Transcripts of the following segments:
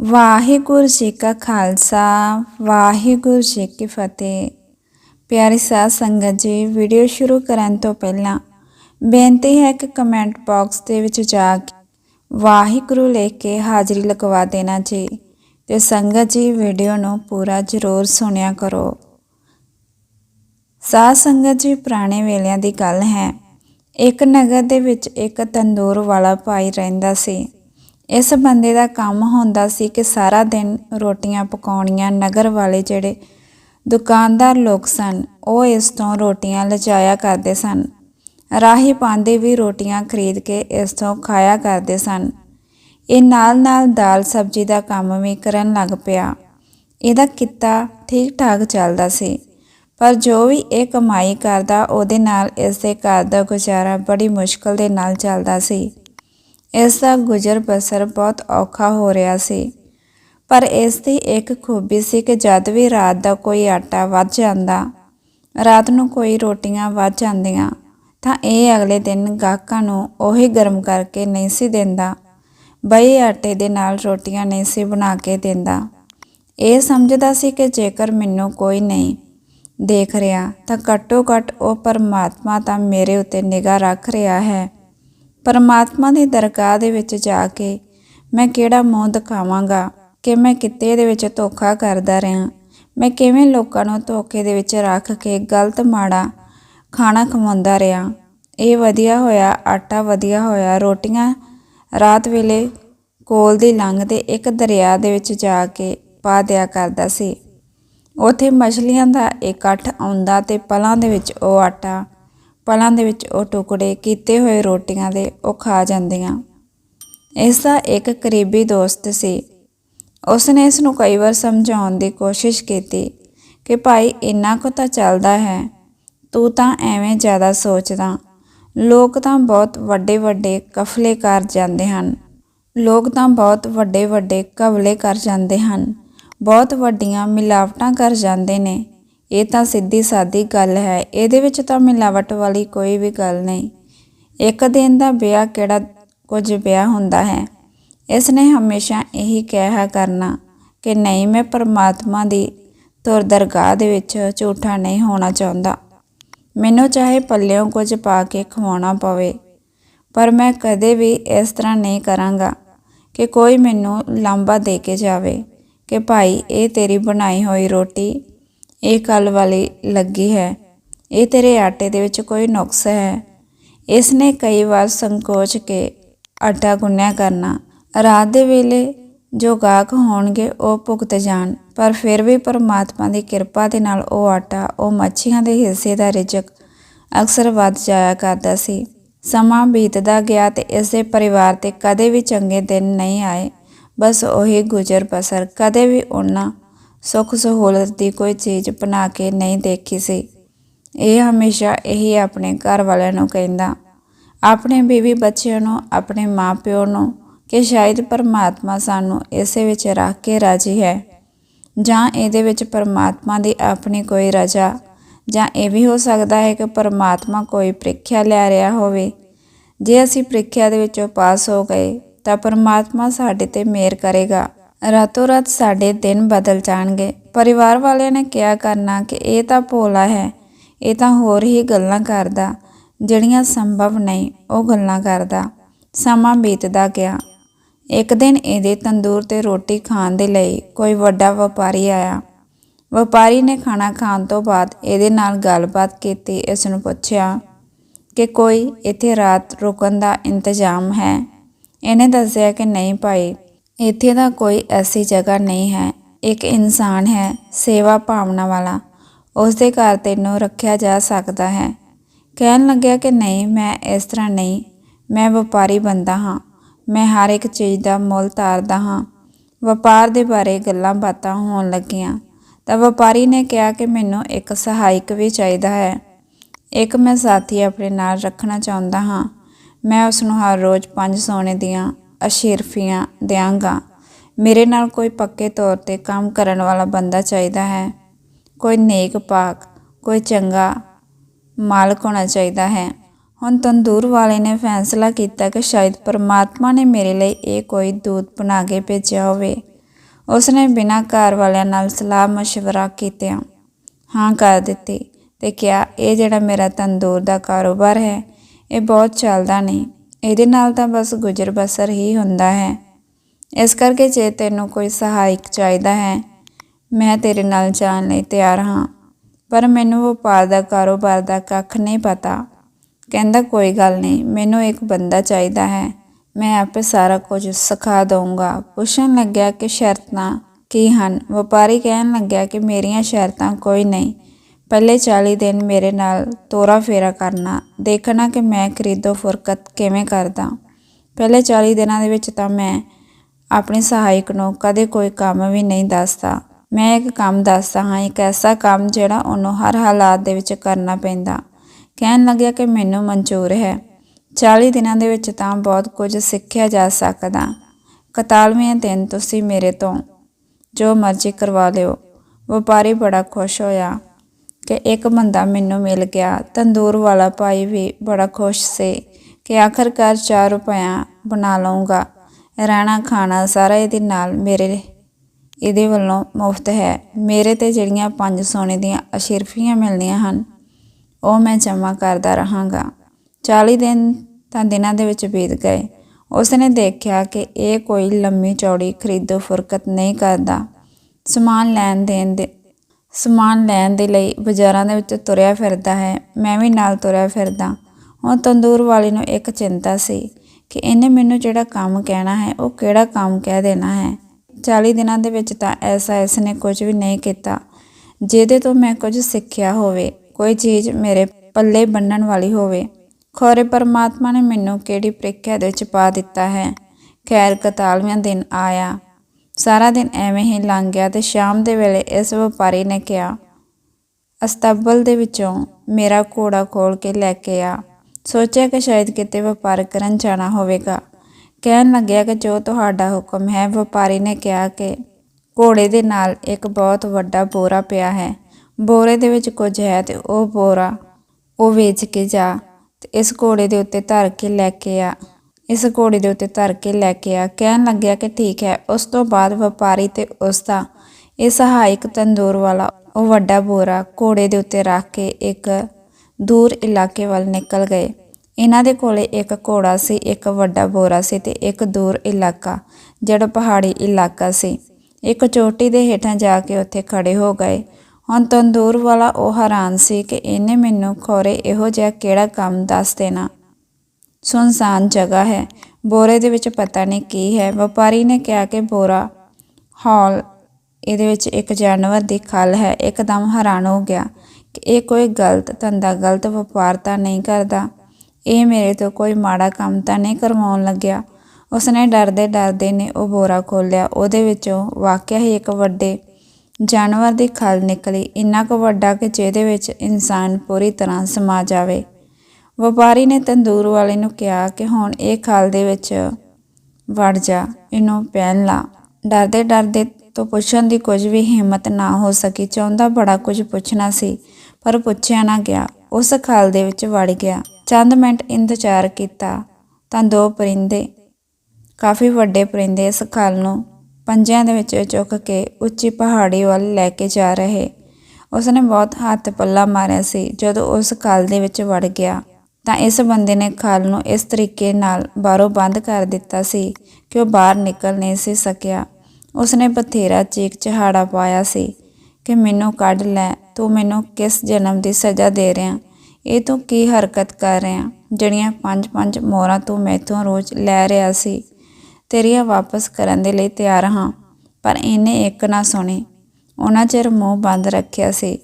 ਵਾਹਿਗੁਰੂ ਜੀ ਕਾ ਖਾਲਸਾ, ਵਾਹਿਗੁਰੂ ਜੀ ਕੀ ਫਤਿਹ। ਪਿਆਰੀ ਸਾਧ ਸੰਗਤ ਜੀ, ਵੀਡੀਓ ਸ਼ੁਰੂ ਕਰਨ ਤੋਂ ਪਹਿਲਾਂ ਬੇਨਤੀ ਹੈ ਕਿ ਕਮੈਂਟ ਬਾਕਸ ਦੇ ਵਿੱਚ ਜਾ ਕੇ ਵਾਹਿਗੁਰੂ ਲਿਖ ਕੇ ਹਾਜ਼ਰੀ ਲਗਵਾ ਦੇਣਾ ਜੀ ਤੇ ਸੰਗਤ ਜੀ, ਵੀਡੀਓ ਨੂੰ ਪੂਰਾ ਜ਼ਰੂਰ ਸੁਣਿਆ ਕਰੋ। ਸਾਧ ਸੰਗਤ ਜੀ, ਪੁਰਾਣੇ ਵੇਲਿਆਂ ਦੀ ਗੱਲ ਹੈ, ਇੱਕ ਨਗਰ ਦੇ ਵਿੱਚ ਇੱਕ ਤੰਦੂਰ ਵਾਲਾ ਭਾਈ ਰਹਿੰਦਾ ਸੀ। ਇਸ ਬੰਦੇ ਦਾ ਕੰਮ ਹੁੰਦਾ ਸੀ ਕਿ ਸਾਰਾ ਦਿਨ ਰੋਟੀਆਂ ਪਕਾਉਣੀਆਂ, ਨਗਰ ਵਾਲੇ ਜਿਹੜੇ ਦੁਕਾਨਦਾਰ ਲੋਕ ਸਨ, ਉਹ ਇਸ ਤੋਂ ਰੋਟੀਆਂ ਲਜਾਇਆ ਕਰਦੇ ਸਨ। ਰਾਹੀ ਪਾਉਂਦੇ ਵੀ ਰੋਟੀਆਂ ਖਰੀਦ ਕੇ ਇਸ ਤੋਂ ਖਾਇਆ ਕਰਦੇ ਸਨ। ਇਹ ਨਾਲ-ਨਾਲ ਦਾਲ ਸਬਜ਼ੀ ਦਾ ਕੰਮ ਵੀ ਕਰਨ ਲੱਗ ਪਿਆ। ਇਹਦਾ ਕਿੱਤਾ ਠੀਕ ਠਾਕ ਚੱਲਦਾ ਸੀ, ਪਰ ਜੋ ਵੀ ਇਹ ਕਮਾਈ ਕਰਦਾ, ਉਹਦੇ ਨਾਲ ਇਸ ਦੇ ਘਰ ਦਾ ਗੁਜ਼ਾਰਾ ਬੜੀ ਮੁਸ਼ਕਲ ਦੇ ਨਾਲ ਚੱਲਦਾ ਸੀ। ਇਸ ਦਾ ਗੁਜ਼ਰ ਬਸਰ ਬਹੁਤ ਔਖਾ ਹੋ ਰਿਹਾ ਸੀ। ਪਰ ਇਸ ਦੀ ਇੱਕ ਖੂਬੀ ਸੀ ਕਿ ਜਦ ਵੀ ਰਾਤ ਦਾ ਕੋਈ ਆਟਾ ਵੱਧ ਜਾਂਦਾ, ਰਾਤ ਨੂੰ ਕੋਈ ਰੋਟੀਆਂ ਵੱਧ ਜਾਂਦੀਆਂ, ਤਾਂ ਇਹ ਅਗਲੇ ਦਿਨ ਗਾਹਕਾਂ ਨੂੰ ਉਹੀ ਗਰਮ ਕਰਕੇ ਨਹੀਂ ਸੀ ਦਿੰਦਾ। ਬਈ ਆਟੇ ਦੇ ਨਾਲ ਰੋਟੀਆਂ ਨਹੀਂ ਸੀ ਬਣਾ ਕੇ ਦਿੰਦਾ। ਇਹ ਸਮਝਦਾ ਸੀ ਕਿ ਜੇਕਰ ਮੈਨੂੰ ਕੋਈ ਨਹੀਂ ਦੇਖ ਰਿਹਾ, ਤਾਂ ਘੱਟੋ ਘੱਟ ਉਹ ਪਰਮਾਤਮਾ ਤਾਂ ਮੇਰੇ ਉੱਤੇ ਨਿਗਾਹ ਰੱਖ ਰਿਹਾ ਹੈ। ਪਰਮਾਤਮਾ ਦੀ ਦਰਗਾਹ ਦੇ ਵਿੱਚ ਜਾ ਕੇ ਮੈਂ ਕਿਹੜਾ ਮੂੰਹ ਦਿਖਾਵਾਂਗਾ ਕਿ ਮੈਂ ਕਿਤੇ ਦੇ ਵਿੱਚ ਧੋਖਾ ਕਰਦਾ ਰਿਹਾ? ਮੈਂ ਕਿਵੇਂ ਲੋਕਾਂ ਨੂੰ ਧੋਖੇ ਦੇ ਵਿੱਚ ਰੱਖ ਕੇ ਗਲਤ ਮਾੜਾ ਖਾਣਾ ਖਵਾਉਂਦਾ ਰਿਹਾ? ਇਹ ਵਧੀਆ ਹੋਇਆ, ਆਟਾ ਵਧੀਆ ਹੋਇਆ, ਰੋਟੀਆਂ ਰਾਤ ਵੇਲੇ ਕੋਲ ਦੀ ਲੰਘ 'ਤੇ ਇੱਕ ਦਰਿਆ ਦੇ ਵਿੱਚ ਜਾ ਕੇ ਪਾ ਦਿਆ ਕਰਦਾ ਸੀ। ਉਥੇ ਮਛਲੀਆਂ ਦਾ ਇਕੱਠ ਆਉਂਦਾ ਤੇ ਪਲਾਂ ਦੇ ਵਿੱਚ ਉਹ ਆਟਾ ਪਲਾਂ ਦੇ ਵਿੱਚ ਉਹ ਟੁਕੜੇ ਕੀਤੇ ਹੋਏ ਰੋਟੀਆਂ ਦੇ ਉਹ ਖਾ ਜਾਂਦੀਆਂ। ਇਸ ਦਾ ਇੱਕ ਕਰੀਬੀ ਦੋਸਤ ਸੀ। ਉਸ ਨੇ ਇਸ ਨੂੰ ਕਈ ਵਾਰ ਸਮਝਾਉਣ ਦੀ ਕੋਸ਼ਿਸ਼ ਕੀਤੀ ਕਿ, ਭਾਈ, ਇੰਨਾ ਕੁ ਤਾਂ ਚੱਲਦਾ ਹੈ। ਤੂੰ ਤਾਂ ਐਵੇਂ ਜ਼ਿਆਦਾ ਸੋਚਦਾ। ਲੋਕ ਤਾਂ ਬਹੁਤ ਵੱਡੇ ਵੱਡੇ ਕਫਲੇ ਕਰ ਜਾਂਦੇ ਹਨ। ਲੋਕ ਤਾਂ ਬਹੁਤ ਵੱਡੇ ਵੱਡੇ ਕਵਲੇ ਕਰ ਜਾਂਦੇ ਹਨ। ਬਹੁਤ ਵੱਡੀਆਂ ਮਿਲਾਵਟਾਂ ਕਰ ਜਾਂਦੇ ਨੇ। ਇਹ ਤਾਂ ਸਿੱਧੀ ਸਾਦੀ ਗੱਲ ਹੈ, ਇਹਦੇ ਵਿੱਚ ਤਾਂ ਮਿਲਾਵਟ ਵਾਲੀ ਕੋਈ ਵੀ ਗੱਲ ਨਹੀਂ। ਇੱਕ ਦਿਨ ਦਾ ਵਿਆਹ ਕਿਹੜਾ ਕੁਝ ਵਿਆਹ ਹੁੰਦਾ ਹੈ? ਇਸ ਨੇ ਹਮੇਸ਼ਾ ਇਹੀ ਕਿਹਾ ਕਰਨਾ ਕਿ ਨਹੀਂ, ਮੈਂ ਪਰਮਾਤਮਾ ਦੀ ਤੁਰ ਦਰਗਾਹ ਦੇ ਵਿੱਚ ਝੂਠਾ ਨਹੀਂ ਹੋਣਾ ਚਾਹੁੰਦਾ। ਮੈਨੂੰ ਚਾਹੇ ਪੱਲਿਓਂ ਕੁਝ ਪਾ ਕੇ ਖਵਾਉਣਾ ਪਵੇ, ਪਰ ਮੈਂ ਕਦੇ ਵੀ ਇਸ ਤਰ੍ਹਾਂ ਨਹੀਂ ਕਰਾਂਗਾ ਕਿ ਕੋਈ ਮੈਨੂੰ ਲਾਂਬਾ ਦੇ ਕੇ ਜਾਵੇ ਕਿ ਭਾਈ, ਇਹ ਤੇਰੀ ਬਣਾਈ ਹੋਈ ਰੋਟੀ ਇਹ ਕੱਲ ਵਾਲੀ ਲੱਗੀ ਹੈ। ਇਹ ਤੇਰੇ ਆਟੇ ਦੇ ਵਿੱਚ ਕੋਈ ਨੁਕਸ ਹੈ। ਇਸ ਨੇ ਕਈ ਵਾਰ ਸੰਕੋਚ ਕੇ ਆਟਾ ਗੁੰਨਿਆ ਕਰਨਾ। ਰਾਤ ਦੇ ਵੇਲੇ ਜੋ ਗਾਹਕ ਹੋਣਗੇ ਉਹ ਭੁਗਤ ਜਾਣ, ਪਰ ਫਿਰ ਵੀ ਪਰਮਾਤਮਾ ਦੀ ਕਿਰਪਾ ਦੇ ਨਾਲ ਉਹ ਆਟਾ, ਉਹ ਮੱਛੀਆਂ ਦੇ ਹਿੱਸੇ ਦਾ ਰਿਜਕ ਅਕਸਰ ਵੱਧ ਜਾਇਆ ਕਰਦਾ ਸੀ। ਸਮਾਂ ਬੀਤਦਾ ਗਿਆ ਤੇ ਇਸ ਦੇ ਪਰਿਵਾਰ ਤੇ ਕਦੇ ਵੀ ਚੰਗੇ ਦਿਨ ਨਹੀਂ ਆਏ। ਬਸ ਉਹੀ ਗੁਜ਼ਰ ਬਸਰ, ਕਦੇ ਵੀ ਉਹਨਾਂ ਸੁੱਖ ਸਹੂਲਤ ਦੀ ਕੋਈ ਚੀਜ਼ ਬਣਾ ਕੇ ਨਹੀਂ ਦੇਖੀ ਸੀ। ਇਹ ਹਮੇਸ਼ਾ ਇਹੀ ਆਪਣੇ ਘਰ ਵਾਲਿਆਂ ਨੂੰ ਕਹਿੰਦਾ, ਆਪਣੇ ਬੀਵੀ ਬੱਚਿਆਂ ਨੂੰ, ਆਪਣੇ ਮਾਪਿਓ ਨੂੰ ਕਿ ਸ਼ਾਇਦ ਪਰਮਾਤਮਾ ਸਾਨੂੰ ਇਸੇ ਵਿੱਚ ਰੱਖ ਕੇ ਰਾਜੀ ਹੈ। ਜਾਂ ਇਹਦੇ ਵਿੱਚ ਪਰਮਾਤਮਾ ਦੀ ਆਪਣੀ ਕੋਈ ਰਜ਼ਾ, ਜਾਂ ਇਹ ਵੀ ਹੋ ਸਕਦਾ ਹੈ ਕਿ ਪਰਮਾਤਮਾ ਕੋਈ ਪ੍ਰੀਖਿਆ ਲੈ ਰਿਹਾ ਹੋਵੇ। ਜੇ ਅਸੀਂ ਪ੍ਰੀਖਿਆ ਦੇ ਵਿੱਚੋਂ ਪਾਸ ਹੋ ਗਏ, ਤਾਂ ਪਰਮਾਤਮਾ ਸਾਡੇ ਤੇ ਮਿਹਰ ਕਰੇਗਾ। ਰਾਤੋਂ ਰਾਤ ਸਾਡੇ ਦਿਨ ਬਦਲ ਜਾਣਗੇ। ਪਰਿਵਾਰ ਵਾਲਿਆਂ ਨੇ ਕਿਹਾ ਕਰਨਾ ਕਿ ਇਹ ਤਾਂ ਭੋਲਾ ਹੈ, ਇਹ ਤਾਂ ਹੋਰ ਹੀ ਗੱਲਾਂ ਕਰਦਾ, ਜਿਹੜੀਆਂ ਸੰਭਵ ਨਹੀਂ, ਉਹ ਗੱਲਾਂ ਕਰਦਾ। ਸਮਾਂ ਬੀਤਦਾ ਗਿਆ। ਇੱਕ ਦਿਨ ਇਹਦੇ ਤੰਦੂਰ ਤੇ ਰੋਟੀ ਖਾਣ ਦੇ ਲਈ ਕੋਈ ਵੱਡਾ ਵਪਾਰੀ ਆਇਆ। ਵਪਾਰੀ ਨੇ ਖਾਣਾ ਖਾਣ ਤੋਂ ਬਾਅਦ ਇਹਦੇ ਨਾਲ ਗੱਲਬਾਤ ਕੀਤੀ ਇਸ ਨੂੰ ਪੁੱਛਿਆ ਕਿ ਕੋਈ ਇੱਥੇ ਰਾਤ ਰੁਕਣ ਦਾ ਇੰਤਜ਼ਾਮ ਹੈ? ਇਹਨੇ ਦੱਸਿਆ ਕਿ ਨਹੀਂ ਭਾਈ ਇੱਥੇ ਦਾ ਕੋਈ ਐਸੀ ਜਗ੍ਹਾ ਨਹੀਂ ਹੈ। ਇੱਕ ਇਨਸਾਨ ਹੈ, ਸੇਵਾ ਭਾਵਨਾ ਵਾਲਾ। ਉਸ ਦੇ ਘਰ ਤੈਨੂੰ ਰੱਖਿਆ ਜਾ ਸਕਦਾ ਹੈ। ਕਹਿਣ ਲੱਗਿਆ ਕਿ ਨਹੀਂ, ਮੈਂ ਇਸ ਤਰ੍ਹਾਂ ਨਹੀਂ। ਮੈਂ ਵਪਾਰੀ ਬੰਦਾ ਹਾਂ। ਮੈਂ ਹਰ ਇੱਕ ਚੀਜ਼ ਦਾ ਮੁੱਲ ਤਾਰਦਾ ਹਾਂ। ਵਪਾਰ ਦੇ ਬਾਰੇ ਗੱਲਾਂ ਬਾਤਾਂ ਹੋਣ ਲੱਗੀਆਂ। ਤਾਂ ਵਪਾਰੀ ਨੇ ਕਿਹਾ ਕਿ ਮੈਨੂੰ ਇੱਕ ਸਹਾਇਕ ਵੀ ਚਾਹੀਦਾ ਹੈ। ਇੱਕ ਮੈਂ ਸਾਥੀ ਆਪਣੇ ਨਾਲ ਰੱਖਣਾ ਚਾਹੁੰਦਾ ਹਾਂ। ਮੈਂ ਉਸ ਨੂੰ ਹਰ ਰੋਜ਼ ਪੰਜ ਸੋਨੇ ਦੀਆਂ ਅਸ਼ੀਰਫੀਆਂ ਦਿਆਂਗਾ। ਮੇਰੇ ਨਾਲ ਕੋਈ ਪੱਕੇ ਤੌਰ ਤੇ ਕੰਮ ਕਰਨ ਵਾਲਾ ਬੰਦਾ ਚਾਹੀਦਾ ਹੈ। ਕੋਈ ਨੇਕ ਪਾਕ, ਕੋਈ ਚੰਗਾ ਮਾਲਕ ਹੋਣਾ ਚਾਹੀਦਾ ਹੈ। ਹੁਣ ਤੰਦੂਰ ਵਾਲੇ ਨੇ ਫੈਸਲਾ ਕੀਤਾ ਕਿ ਸ਼ਾਇਦ ਪਰਮਾਤਮਾ ਨੇ ਮੇਰੇ ਲਈ ਇਹ ਕੋਈ ਦੂਤ ਬਣਾ ਕੇ ਭੇਜਿਆ ਹੋਵੇ। ਉਸਨੇ ਬਿਨਾਂ ਘਰ ਵਾਲਿਆਂ ਨਾਲ ਸਲਾਹ ਮਸ਼ਵਰਾ ਕੀਤਿਆਂ ਹਾਂ, ਕਰ ਦਿੱਤੀ ਤੇ ਕਿਹਾ, ਇਹ ਜਿਹੜਾ ਮੇਰਾ ਤੰਦੂਰ ਦਾ ਕਾਰੋਬਾਰ ਹੈ, ਇਹ ਬਹੁਤ ਚੱਲਦਾ ਨਹੀਂ। ਇਹਦੇ ਨਾਲ ਤਾਂ ਬਸ ਗੁਜ਼ਰ ਬਸਰ ਹੀ ਹੁੰਦਾ ਹੈ। ਇਸ ਕਰਕੇ ਜੇ ਤੈਨੂੰ ਕੋਈ ਸਹਾਇਕ ਚਾਹੀਦਾ ਹੈ, ਮੈਂ ਤੇਰੇ ਨਾਲ ਜਾਣ ਲਈ ਤਿਆਰ ਹਾਂ। ਪਰ ਮੈਨੂੰ ਵਪਾਰ ਦਾ ਕਾਰੋਬਾਰ ਦਾ ਕੱਖ ਨਹੀਂ ਪਤਾ। ਕਹਿੰਦਾ, ਕੋਈ ਗੱਲ ਨਹੀਂ, ਮੈਨੂੰ ਇੱਕ ਬੰਦਾ ਚਾਹੀਦਾ ਹੈ। ਮੈਂ ਆਪੇ ਸਾਰਾ ਕੁਝ ਸਿਖਾ ਦਊਂਗਾ। ਪੁੱਛਣ ਲੱਗਿਆ ਕਿ ਸ਼ਰਤਾਂ ਕੀ ਹਨ? ਵਪਾਰੀ ਕਹਿਣ ਲੱਗਿਆ ਕਿ ਮੇਰੀਆਂ ਸ਼ਰਤਾਂ ਕੋਈ ਨਹੀਂ। ਪਹਿਲੇ 40 ਦਿਨ ਮੇਰੇ ਨਾਲ ਤੋਰਾ ਫੇਰਾ ਕਰਨਾ, ਦੇਖਣਾ ਕਿ ਮੈਂ ਖਰੀਦੋ ਫੁਰਕਤ ਕਿਵੇਂ ਕਰਦਾ। ਪਹਿਲੇ 40 ਦਿਨਾਂ ਦੇ ਵਿੱਚ ਤਾਂ ਮੈਂ ਆਪਣੇ ਸਹਾਇਕ ਨੂੰ ਕਦੇ ਕੋਈ ਕੰਮ ਵੀ ਨਹੀਂ ਦੱਸਦਾ। ਮੈਂ ਇੱਕ ਕੰਮ ਦੱਸਦਾ ਹਾਂ, ਇੱਕ ਐਸਾ ਕੰਮ ਜਿਹੜਾ ਉਹਨੂੰ ਹਰ ਹਾਲਾਤ ਦੇ ਵਿੱਚ ਕਰਨਾ ਪੈਂਦਾ। ਕਹਿਣ ਲੱਗਿਆ ਕਿ ਮੈਨੂੰ ਮਨਜ਼ੂਰ ਹੈ। 40 ਦਿਨਾਂ ਦੇ ਵਿੱਚ ਤਾਂ ਬਹੁਤ ਕੁਝ ਸਿੱਖਿਆ ਜਾ ਸਕਦਾ। 41ਵੇਂ ਦਿਨ ਤੁਸੀਂ ਮੇਰੇ ਤੋਂ ਜੋ ਮਰਜ਼ੀ ਕਰਵਾ ਲਿਓ। ਵਪਾਰੀ ਬੜਾ ਖੁਸ਼ ਹੋਇਆ। ਕਿ ਇੱਕ ਬੰਦਾ ਮੈਨੂੰ ਮਿਲ ਗਿਆ, ਤੰਦੂਰ ਵਾਲਾ ਭਾਈ ਵੀ ਬੜਾ ਖੁਸ਼ ਸੀ ਕਿ ਆਖਰਕਾਰ 4 ਰੁਪਇਆ ਬਣਾ ਲਵਾਂਗਾ ਰਹਿਣਾ ਖਾਣਾ ਸਾਰਾ ਇਹਦੇ ਨਾਲ ਮੇਰੇ, ਇਹਦੇ ਵੱਲੋਂ ਮੁਫਤ ਹੈ। ਮੇਰੇ ਤੇ ਜਿਹੜੀਆਂ ਪੰਜ ਸੋਨੇ ਦੀਆਂ ਅਸ਼ਰਫੀਆਂ ਮਿਲਦੀਆਂ ਹਨ, ਉਹ ਮੈਂ ਜਮ੍ਹਾਂ ਕਰਦਾ ਰਹਾਂਗਾ। 40 ਦਿਨ ਤਾਂ ਦਿਨਾਂ ਦੇ ਵਿੱਚ ਬੀਤ ਗਏ। ਉਸਨੇ ਦੇਖਿਆ ਕਿ ਇਹ ਕੋਈ ਲੰਮੀ ਚੌੜੀ ਖਰੀਦੋ ਫੁਰਕਤ ਨਹੀਂ ਕਰਦਾ। ਸਮਾਨ ਲੈਣ ਦੇਣ ਦੇ ਸਮਾਨ ਲੈਣ ਦੇ ਲਈ ਬਾਜ਼ਾਰਾਂ ਦੇ ਵਿੱਚ ਤੁਰਿਆ ਫਿਰਦਾ ਹੈ। ਮੈਂ ਵੀ ਨਾਲ ਤੁਰਿਆ ਫਿਰਦਾ। ਹੁਣ ਤੰਦੂਰ ਵਾਲੀ ਨੂੰ ਇੱਕ ਚਿੰਤਾ ਸੀ ਕਿ ਇਹਨੇ ਮੈਨੂੰ ਜਿਹੜਾ ਕੰਮ ਕਹਿਣਾ ਹੈ, ਉਹ ਕਿਹੜਾ ਕੰਮ ਕਹਿ ਦੇਣਾ ਹੈ? 40 ਦਿਨਾਂ ਦੇ ਵਿੱਚ ਤਾਂ ਐਸਾ ਇਸ ਨੇ ਕੁਝ ਵੀ ਨਹੀਂ ਕੀਤਾ, ਜਿਹਦੇ ਤੋਂ ਮੈਂ ਕੁਝ ਸਿੱਖਿਆ ਹੋਵੇ, ਕੋਈ ਚੀਜ਼ ਮੇਰੇ ਪੱਲੇ ਬੰਨਣ ਵਾਲੀ ਹੋਵੇ। ਖੋਰੇ ਪਰਮਾਤਮਾ ਨੇ ਮੈਨੂੰ ਕਿਹੜੀ ਪ੍ਰੀਖਿਆ ਦੇ ਵਿੱਚ ਪਾ ਦਿੱਤਾ ਹੈ? ਖੈਰ 41ਵਾਂ ਦਿਨ ਆਇਆ। ਸਾਰਾ ਦਿਨ ਐਵੇਂ ਹੀ ਲੰਘ ਗਿਆ ਤੇ ਸ਼ਾਮ ਦੇ ਵੇਲੇ ਇਸ ਵਪਾਰੀ ਨੇ ਕਿਹਾ, ਅਸਤਬਲ ਦੇ ਵਿੱਚੋਂ ਮੇਰਾ ਘੋੜਾ ਖੋਲ ਕੇ ਲੈ ਕੇ ਆ। ਸੋਚਿਆ ਕਿ ਸ਼ਾਇਦ ਕਿਤੇ ਵਪਾਰ ਕਰਨ ਜਾਣਾ ਹੋਵੇਗਾ। ਕਹਿਣ ਲੱਗਿਆ ਕਿ ਜੋ ਤੁਹਾਡਾ ਹੁਕਮ ਹੈ, ਵਪਾਰੀ ਨੇ ਕਿਹਾ ਕਿ ਘੋੜੇ ਦੇ ਨਾਲ ਇੱਕ ਬਹੁਤ ਵੱਡਾ ਬੋਰਾ ਪਿਆ ਹੈ। ਬੋਰੇ ਦੇ ਵਿੱਚ ਕੁਝ ਹੈ ਤੇ ਉਹ ਬੋਰਾ ਉਹ ਵੇਚ ਕੇ ਜਾ ਤੇ ਇਸ ਘੋੜੇ ਦੇ ਉੱਤੇ ਧਰ ਕੇ ਲੈ ਕੇ ਆ। ਇਸ ਘੋੜੇ ਦੇ ਉੱਤੇ ਧਰ ਕੇ ਲੈ ਕੇ ਆ। ਕਹਿਣ ਲੱਗਿਆ ਕਿ ਠੀਕ ਹੈ, ਉਸ ਤੋਂ ਬਾਅਦ ਵਪਾਰੀ ਤੇ ਉਸ ਦਾ ਇਹ ਸਹਾਇਕ ਤੰਦੂਰ ਵਾਲਾ, ਉਹ ਵੱਡਾ ਬੋਰਾ ਘੋੜੇ ਦੇ ਉੱਤੇ ਰੱਖ ਕੇ ਇੱਕ ਦੂਰ ਇਲਾਕੇ ਵੱਲ ਨਿਕਲ ਗਏ। ਇਹਨਾਂ ਦੇ ਕੋਲੇ ਇੱਕ ਘੋੜਾ ਸੀ, ਇੱਕ ਵੱਡਾ ਬੋਰਾ ਸੀ ਤੇ ਇੱਕ ਦੂਰ ਇਲਾਕਾ, ਜਿਹੜਾ ਪਹਾੜੀ ਇਲਾਕਾ ਸੀ। ਇੱਕ ਚੋਟੀ ਦੇ ਹੇਠਾਂ ਜਾ ਕੇ ਉੱਥੇ ਖੜੇ ਹੋ ਗਏ। ਹੁਣ ਤੰਦੂਰ ਵਾਲਾ ਉਹ ਹੈਰਾਨ ਸੀ ਕਿ ਇਹਨੇ ਮੈਨੂੰ ਖੋਰੇ ਇਹੋ ਜਿਹਾ ਕਿਹੜਾ ਕੰਮ ਦੱਸ ਦੇਣਾ। ਸੁਨਸਾਨ ਜਗ੍ਹਾ ਹੈ। ਬੋਰੇ ਦੇ ਵਿੱਚ ਪਤਾ ਨਹੀਂ ਕੀ ਹੈ। ਵਪਾਰੀ ਨੇ ਕਿਹਾ ਕਿ ਬੋਰਾ ਹਾਲ ਇਹਦੇ ਵਿੱਚ ਇੱਕ ਜਾਨਵਰ ਦੀ ਖਲ ਹੈ। ਇੱਕਦਮ ਹੈਰਾਨ ਹੋ ਗਿਆ ਕਿ ਇਹ ਕੋਈ ਗਲਤ, ਧੰਦਾ ਗਲਤ ਵਪਾਰ ਤਾਂ ਨਹੀਂ ਕਰਦਾ। ਇਹ ਮੇਰੇ ਤੋਂ ਕੋਈ ਮਾੜਾ ਕੰਮ ਤਾਂ ਨਹੀਂ ਕਰਵਾਉਣ ਲੱਗਿਆ। ਉਸਨੇ ਡਰਦੇ ਡਰਦੇ ਨੇ ਉਹ ਬੋਰਾ ਖੋਲ੍ਹਿਆ। ਉਹਦੇ ਵਿੱਚੋਂ ਵਾਕਿਆ ਹੀ ਇੱਕ ਵੱਡੇ ਜਾਨਵਰ ਦੀ ਖਲ ਨਿਕਲੀ। ਇੰਨਾ ਕੁ ਵੱਡਾ ਕਿ ਜਿਹਦੇ ਵਿੱਚ ਇਨਸਾਨ ਪੂਰੀ ਤਰ੍ਹਾਂ ਸਮਾ ਜਾਵੇ। ਵਪਾਰੀ ਨੇ ਤੰਦੂਰ ਵਾਲੇ ਨੂੰ ਕਿਹਾ ਕਿ ਹੁਣ ਇਹ ਖਲ ਦੇ ਵਿੱਚ ਵੜ ਜਾ, ਇਹਨੂੰ ਪਹਿਨ ਲਾ। ਡਰਦੇ ਡਰਦੇ ਤੋਂ ਪੁੱਛਣ ਦੀ ਕੁਝ ਵੀ ਹਿੰਮਤ ਨਾ ਹੋ ਸਕੀ, ਚਾਹੁੰਦਾ ਬੜਾ ਕੁਝ ਪੁੱਛਣਾ ਸੀ, ਪਰ ਪੁੱਛਿਆ ਨਾ ਗਿਆ। ਉਸ ਖਾਲ ਦੇ ਵਿੱਚ ਵੜ ਗਿਆ। ਚੰਦ ਮਿੰਟ ਇੰਤਜ਼ਾਰ ਕੀਤਾ ਤਾਂ ਦੋ ਪਰਿੰਦੇ, ਕਾਫੀ ਵੱਡੇ ਪਰਿੰਦੇ ਇਸ ਖਲ ਨੂੰ ਪੰਜਿਆਂ ਦੇ ਵਿੱਚ ਚੁੱਕ ਕੇ ਉੱਚੀ ਪਹਾੜੀ ਵੱਲ ਲੈ ਕੇ ਜਾ ਰਹੇ। ਉਸਨੇ ਬਹੁਤ ਹੱਥ ਪੱਲਾ ਮਾਰਿਆ ਸੀ ਜਦੋਂ ਉਸ ਖਲ ਦੇ ਵਿੱਚ ਵੜ ਗਿਆ। ਤਾਂ ਇਸ ਬੰਦੇ ਨੇ ਖਲ ਨੂੰ ਇਸ ਤਰੀਕੇ ਨਾਲ ਬਾਹਰੋਂ ਬੰਦ ਕਰ ਦਿੱਤਾ ਸੀ ਕਿ ਉਹ ਬਾਹਰ ਨਿਕਲ ਨਹੀਂ ਸੀ ਸਕਿਆ। ਉਸਨੇ ਬਥੇਰਾ ਚੀਕ ਚਹਾੜਾ ਪਾਇਆ ਸੀ ਕਿ ਮੈਨੂੰ ਕੱਢ ਲੈ, ਤੂੰ ਮੈਨੂੰ ਕਿਸ ਜਨਮ ਦੀ ਸਜ਼ਾ ਦੇ ਰਿਹਾ? ਇਹ ਤੂੰ ਕੀ ਹਰਕਤ ਕਰ ਰਿਹਾ? ਜਿਹੜੀਆਂ ਪੰਜ ਪੰਜ ਮੋਹਰਾਂ ਤੂੰ ਮੈਥੋਂ ਰੋਜ਼ ਲੈ ਰਿਹਾ ਸੀ, ਤੇਰੀਆਂ ਵਾਪਸ ਕਰਨ ਦੇ ਲਈ ਤਿਆਰ ਹਾਂ, ਪਰ ਇਹਨੇ ਇੱਕ ਨਾ ਸੁਣੀ। ਉਹਨਾਂ ਚਿਰ ਮੂੰਹ ਬੰਦ ਰੱਖਿਆ ਸੀ।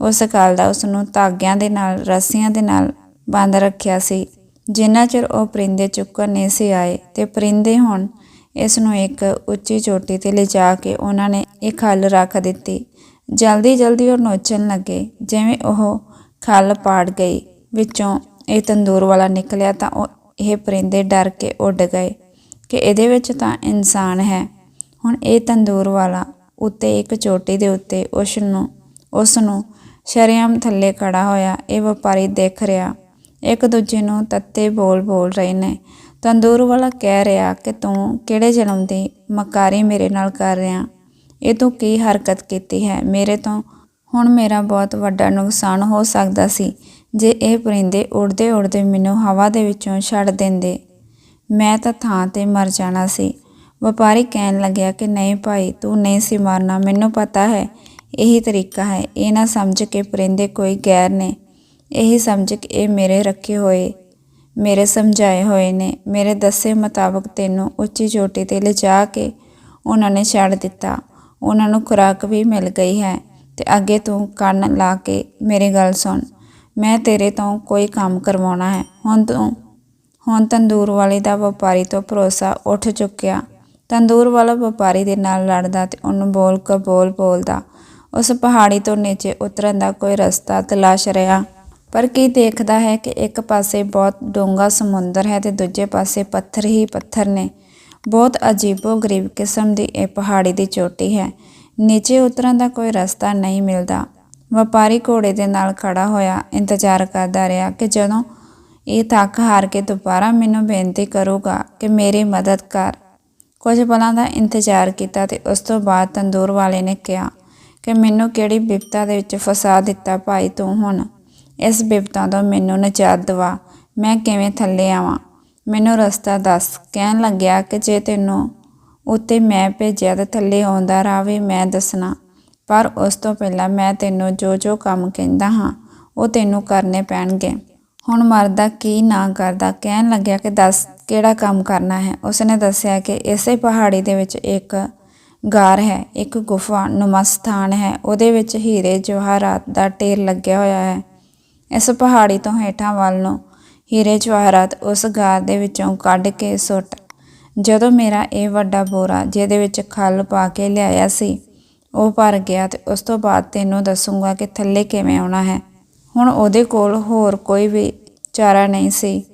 ਉਸ ਕਾਲ ਦਾ ਉਸ ਨੂੰ ਧਾਗਿਆਂ ਦੇ ਨਾਲ, ਰੱਸੀਆਂ ਦੇ ਨਾਲ ਬੰਦ ਰੱਖਿਆ ਸੀ। ਜਿੰਨਾ ਚਿਰ ਉਹ ਪਰਿੰਦੇ ਚੁੱਕਣ ਨਹੀਂ ਸੀ ਆਏ ਤੇ ਪਰਿੰਦੇ ਹੁਣ ਇਸ ਨੂੰ ਇੱਕ ਉੱਚੀ ਚੋਟੀ ਤੇ ਲਿਜਾ ਕੇ ਉਹਨਾਂ ਨੇ ਇਹ ਖੱਲ ਰੱਖ ਦਿੱਤੀ। ਜਲਦੀ ਜਲਦੀ ਉਹ ਨੋਚਣ ਲੱਗੇ, ਜਿਵੇਂ ਉਹ ਖੱਲ ਪਾੜ ਗਈ। ਵਿੱਚੋਂ ਇਹ ਤੰਦੂਰ ਵਾਲਾ ਨਿਕਲਿਆ ਤਾਂ ਉਹ ਇਹ ਪਰਿੰਦੇ ਡਰ ਕੇ ਉੱਡ ਗਏ ਕਿ ਇਹਦੇ ਵਿੱਚ ਤਾਂ ਇਨਸਾਨ ਹੈ। ਹੁਣ ਇਹ ਤੰਦੂਰ ਵਾਲਾ ਉੱਤੇ ਇੱਕ ਚੋਟੀ ਦੇ ਉੱਤੇ ਉਸ ਨੂੰ ਉਸ ਨੂੰ ਸ਼ਰਿਆਮ ਥੱਲੇ ਖੜਾ ਹੋਇਆ, ਇਹ ਵਪਾਰੀ ਦੇਖ ਰਿਹਾ। ਇੱਕ ਦੂਜੇ ਨੂੰ ਤੱਤੇ ਬੋਲ ਬੋਲ ਰਹੇ ਨੇ। ਤੰਦੂਰ ਵਾਲਾ ਕਹਿ ਰਿਹਾ ਕਿ ਤੂੰ ਕਿਹੜੇ ਜਨਮ ਦੀ ਮਕਾਰੀ ਮੇਰੇ ਨਾਲ ਕਰ ਰਿਹਾ? ਇਹ ਤੂੰ ਕੀ ਹਰਕਤ ਕੀਤੀ ਹੈ? ਮੇਰੇ ਤੋਂ ਹੁਣ ਮੇਰਾ ਬਹੁਤ ਵੱਡਾ ਨੁਕਸਾਨ ਹੋ ਸਕਦਾ ਸੀ ਜੇ ਇਹ ਪਰਿੰਦੇ ਉੜਦੇ ਉੜਦੇ ਮੈਨੂੰ ਹਵਾ ਦੇ ਵਿੱਚੋਂ ਛੱਡ ਦਿੰਦੇ। ਮੈਂ ਤਾਂ ਥਾਂ ਤੇ ਮਰ ਜਾਣਾ ਸੀ। ਵਪਾਰੀ ਕਹਿਣ ਲੱਗਿਆ ਕਿ, ਨਹੀਂ ਭਾਈ, ਤੂੰ ਨਹੀਂ ਸੀ ਮਰਨਾ। ਮੈਨੂੰ ਪਤਾ ਹੈ, ਇਹੀ ਤਰੀਕਾ ਹੈ। ਇਹ ਨਾ ਸਮਝ ਕੇ ਪਰਿੰਦੇ ਕੋਈ ਗੈਰ ਨੇ ਇਹੀ ਸਮਝ ਕੇ ਇਹ ਮੇਰੇ ਰੱਖੇ ਹੋਏ, ਮੇਰੇ ਸਮਝਾਏ ਹੋਏ ਨੇ। ਮੇਰੇ ਦੱਸੇ ਮੁਤਾਬਕ ਤੈਨੂੰ ਉੱਚੀ ਚੋਟੀ ਤੇ ਲਿਜਾ ਕੇ ਉਹਨਾਂ ਨੇ ਛੱਡ ਦਿੱਤਾ। ਉਹਨਾਂ ਨੂੰ ਖੁਰਾਕ ਵੀ ਮਿਲ ਗਈ ਹੈ ਤੇ ਅੱਗੇ ਤੂੰ ਕੰਨ ਲਾ ਕੇ ਮੇਰੀ ਗੱਲ ਸੁਣ। ਮੈਂ ਤੇਰੇ ਤੋਂ ਕੋਈ ਕੰਮ ਕਰਵਾਉਣਾ ਹੈ। ਹੁਣ ਤੂੰ, ਹੁਣ ਤੰਦੂਰ ਵਾਲੇ ਦਾ ਵਪਾਰੀ ਤੋਂ ਭਰੋਸਾ ਉੱਠ ਚੁੱਕਿਆ। ਤੰਦੂਰ ਵਾਲਾ ਵਪਾਰੀ ਦੇ ਨਾਲ ਲੜਦਾ ਤੇ ਉਹਨੂੰ ਬੋਲ ਕਬੋਲ ਬੋਲਦਾ। ਉਸ ਪਹਾੜੀ ਤੋਂ ਨੀਚੇ ਉਤਰਨ ਦਾ ਕੋਈ ਰਸਤਾ ਤਲਾਸ਼ ਰਿਹਾ। ਪਰ ਕੀ ਦੇਖਦਾ ਹੈ ਕਿ ਇੱਕ ਪਾਸੇ ਬਹੁਤ ਡੂੰਘਾ ਸਮੁੰਦਰ ਹੈ ਤੇ ਦੂਜੇ ਪਾਸੇ ਪੱਥਰ ਹੀ ਪੱਥਰ ਨੇ। ਬਹੁਤ ਅਜੀਬੋ ਗਰੀਬ ਕਿਸਮ ਦੀ ਇਹ ਪਹਾੜੀ ਦੀ ਚੋਟੀ ਹੈ। ਨੀਚੇ ਉਤਰਨ ਦਾ ਕੋਈ ਰਸਤਾ ਨਹੀਂ ਮਿਲਦਾ। ਵਪਾਰੀ ਘੋੜੇ ਦੇ ਨਾਲ ਖੜਾ ਹੋਇਆ ਇੰਤਜ਼ਾਰ ਕਰਦਾ ਰਿਹਾ ਕਿ ਜਦੋਂ ਇਹ ਥੱਕ ਹਾਰ ਕੇ ਦੁਬਾਰਾ ਮੈਨੂੰ ਬੇਨਤੀ ਕਰੂਗਾ ਕਿ ਮੇਰੀ ਮਦਦ ਕਰ। ਕੁਝ ਪਲਾਂ ਦਾ ਇੰਤਜ਼ਾਰ ਕੀਤਾ ਤੇ ਉਸ ਤੋਂ ਬਾਅਦ ਤੰਦੂਰ ਵਾਲੇ ਨੇ ਕਿਹਾ ਕਿ ਮੈਨੂੰ ਕਿਹੜੀ ਵਿਪਤਾ ਦੇ ਵਿੱਚ ਫਸਾ ਦਿੱਤਾ ਭਾਈ ਤੂੰ ਹੁਣ। ਇਸ ਬਿਪਤਾ ਤੋਂ ਮੈਨੂੰ ਨਜਾਤ ਦਿਵਾ, ਮੈਂ ਕਿਵੇਂ ਥੱਲੇ ਆਵਾਂ? ਮੈਨੂੰ ਰਸਤਾ ਦੱਸ, ਕਹਿਣ ਲੱਗਿਆ ਕਿ ਜੇ ਤੈਨੂੰ ਉੱਤੇ ਮੈਂ ਭੇਜਿਆ ਤੇ ਥੱਲੇ ਆਉਂਦਾ ਰਾਹ ਵੀ ਮੈਂ ਦੱਸਣਾ। ਪਰ ਉਸ ਤੋਂ ਪਹਿਲਾਂ ਮੈਂ ਤੈਨੂੰ ਜੋ ਜੋ ਕੰਮ ਕਹਿੰਦਾ ਹਾਂ, ਉਹ ਤੈਨੂੰ ਕਰਨੇ ਪੈਣਗੇ। ਹੁਣ ਮਰਦਾ ਕੀ ਨਾ ਕਰਦਾ, ਕਹਿਣ ਲੱਗਿਆ ਕਿ ਦੱਸ, ਕਿਹੜਾ ਕੰਮ ਕਰਨਾ ਹੈ? ਉਸਨੇ ਦੱਸਿਆ ਕਿ ਇਸੇ ਪਹਾੜੀ ਦੇ ਵਿੱਚ ਇੱਕ ਗਾਰ ਹੈ, ਇੱਕ ਗੁਫਾ ਨੁਮਾ ਸਥਾਨ ਹੈ, ਉਹਦੇ ਵਿੱਚ ਹੀਰੇ ਜਵਾਹਰਾਤ ਦਾ ਢੇਰ ਲੱਗਿਆ ਹੋਇਆ ਹੈ। ਇਸ ਪਹਾੜੀ ਤੋਂ ਹੇਠਾਂ ਵੱਲ ਨੂੰ ਹੀਰੇ ਜਵਾਹਰਾਤ ਉਸ ਗਾਰ ਦੇ ਵਿੱਚੋਂ ਕੱਢ ਕੇ ਸੁੱਟ। ਜਦੋਂ ਮੇਰਾ ਇਹ ਵੱਡਾ ਬੋਰਾ ਜਿਹਦੇ ਵਿੱਚ ਖੱਲ ਪਾ ਕੇ ਲਿਆਇਆ ਸੀ, ਉਹ ਭਰ ਗਿਆ ਤੇ ਉਸ ਤੋਂ ਬਾਅਦ ਤੈਨੂੰ ਦੱਸੂਗਾ ਕਿ ਥੱਲੇ ਕਿਵੇਂ ਆਉਣਾ ਹੈ। ਹੁਣ ਉਹਦੇ ਕੋਲ ਹੋਰ ਕੋਈ ਵੀ ਚਾਰਾ ਨਹੀਂ ਸੀ।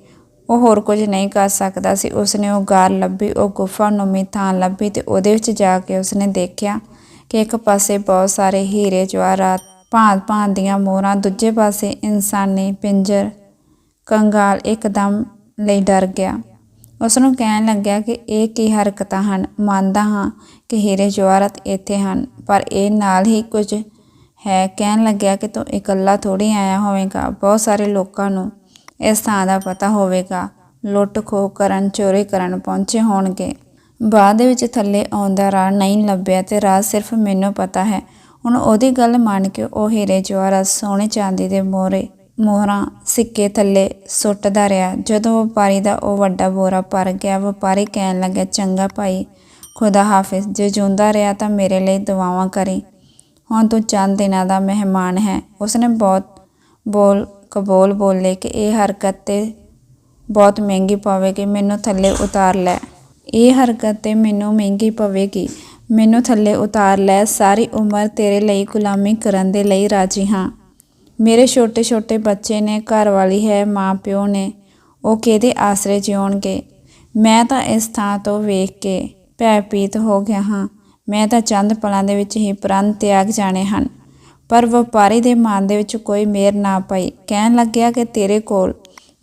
ਉਹ ਹੋਰ ਕੁਝ ਨਹੀਂ ਕਰ ਸਕਦਾ ਸੀ। ਉਸਨੇ ਉਹ ਗਾਰ ਲੱਭੀ, ਉਹ ਗੁਫਾ ਨੂੰਮੀ ਥਾਂ ਲੱਭੀ ਤੇ ਉਹਦੇ ਵਿੱਚ ਜਾ ਕੇ ਉਸਨੇ ਦੇਖਿਆ ਕਿ ਇੱਕ ਪਾਸੇ ਬਹੁਤ ਸਾਰੇ ਹੀਰੇ ਜਵਾਹਰਾਤ ਭਾਂਤ ਭਾਂਤ ਦੀਆਂ ਮੋਹਰਾਂ ਦੂਜੇ ਪਾਸੇ ਇਨਸਾਨੀ ਪਿੰਜਰ ਕੰਗਾਲ ਇੱਕਦਮ ਲਈ ਡਰ ਗਿਆ। ਉਸ ਨੂੰ ਕਹਿਣ ਲੱਗਿਆ ਕਿ ਇਹ ਕੀ ਹਰਕਤਾਂ ਹਨ? ਮੰਨਦਾ ਹਾਂ ਕਿ ਹੀਰੇ ਜਵਾਹਰਤ ਇੱਥੇ ਹਨ, ਪਰ ਇਹ ਨਾਲ ਹੀ ਕੁਝ ਹੈ। ਕਹਿਣ ਲੱਗਿਆ ਕਿ ਤੂੰ ਇਕੱਲਾ ਥੋੜੀ ਆਇਆ ਹੋਵੇਗਾ। ਬਹੁਤ ਸਾਰੇ ਲੋਕਾਂ ਨੂੰ ਇਸ ਥਾਂ ਦਾ ਪਤਾ ਹੋਵੇਗਾ। ਲੁੱਟ ਖੋਹ ਕਰਨ, ਚੋਰੀ ਕਰਨ ਪਹੁੰਚੇ ਹੋਣਗੇ। ਬਾਅਦ ਵਿੱਚ ਥੱਲੇ ਆਉਂਦਾ ਰਾਹ ਨਹੀਂ ਲੱਭਿਆ ਤੇ ਰਾਹ ਸਿਰਫ ਮੈਨੂੰ ਪਤਾ ਹੈ। ਹੁਣ ਉਹਦੀ ਗੱਲ ਮੰਨ ਕੇ ਉਹ ਹੀਰੇ ਜਵਾਹਰਾਤ ਸੋਨੇ ਚਾਂਦੀ ਦੇ ਮੋਹਰੇ ਮੋਹਰਾਂ ਸਿੱਕੇ ਥੱਲੇ ਸੁੱਟਦਾ ਰਿਹਾ। ਜਦੋਂ ਵਪਾਰੀ ਦਾ ਉਹ ਵੱਡਾ ਬੋਰਾ ਭਰ ਗਿਆ, ਵਪਾਰੀ ਕਹਿਣ ਲੱਗਾ ਚੰਗਾ ਭਾਈ, ਖੁਦਾ ਹਾਫਿਜ਼, ਜੇ ਜਿਉਂਦਾ ਰਿਹਾ ਤਾਂ ਮੇਰੇ ਲਈ ਦੁਆਵਾਂ ਕਰੀ। ਹੁਣ ਤੂੰ ਚੰਦ ਦਿਨਾਂ ਦਾ ਮਹਿਮਾਨ ਹੈ। ਉਸਨੇ ਬਹੁਤ ਬੋਲ, ਕਬੂਲ ਬੋਲੇ ਕਿ ਇਹ ਹਰਕਤ ਤੇ ਬਹੁਤ ਮਹਿੰਗੀ ਪਵੇਗੀ, ਮੈਨੂੰ ਥੱਲੇ ਉਤਾਰ ਲੈ। ਇਹ ਹਰਕਤ ਤੇ ਮੈਨੂੰ ਮਹਿੰਗੀ ਪਵੇਗੀ। ਮੈਨੂੰ ਥੱਲੇ ਉਤਾਰ ਲੈ, ਸਾਰੀ ਉਮਰ ਤੇਰੇ ਲਈ ਗੁਲਾਮੀ ਕਰਨ ਦੇ ਲਈ ਰਾਜੀ ਹਾਂ। ਮੇਰੇ ਛੋਟੇ ਛੋਟੇ ਬੱਚੇ ਨੇ ਘਰ ਵਾਲੀ ਹੈ ਮਾਂ ਪਿਓ ਨੇ, ਉਹ ਕਿਹਦੇ ਆਸਰੇ ਜਿਉਣਗੇ? ਮੈਂ ਤਾਂ ਇਸ ਥਾਂ ਤੋਂ ਵੇਖ ਕੇ ਭੈਭੀਤ ਹੋ ਗਿਆ ਹਾਂ। ਮੈਂ ਤਾਂ ਚੰਦ ਪਲਾਂ ਦੇ ਵਿੱਚ ਹੀ ਪ੍ਰਣ ਤਿਆਗ ਜਾਣੇ ਹਨ, ਪਰ ਵਪਾਰੀ ਦੇ ਮਨ ਦੇ ਵਿੱਚ ਕੋਈ ਮੇਰ ਨਾ ਪਈ। ਕਹਿਣ ਲੱਗਿਆ ਕਿ ਤੇਰੇ ਕੋਲ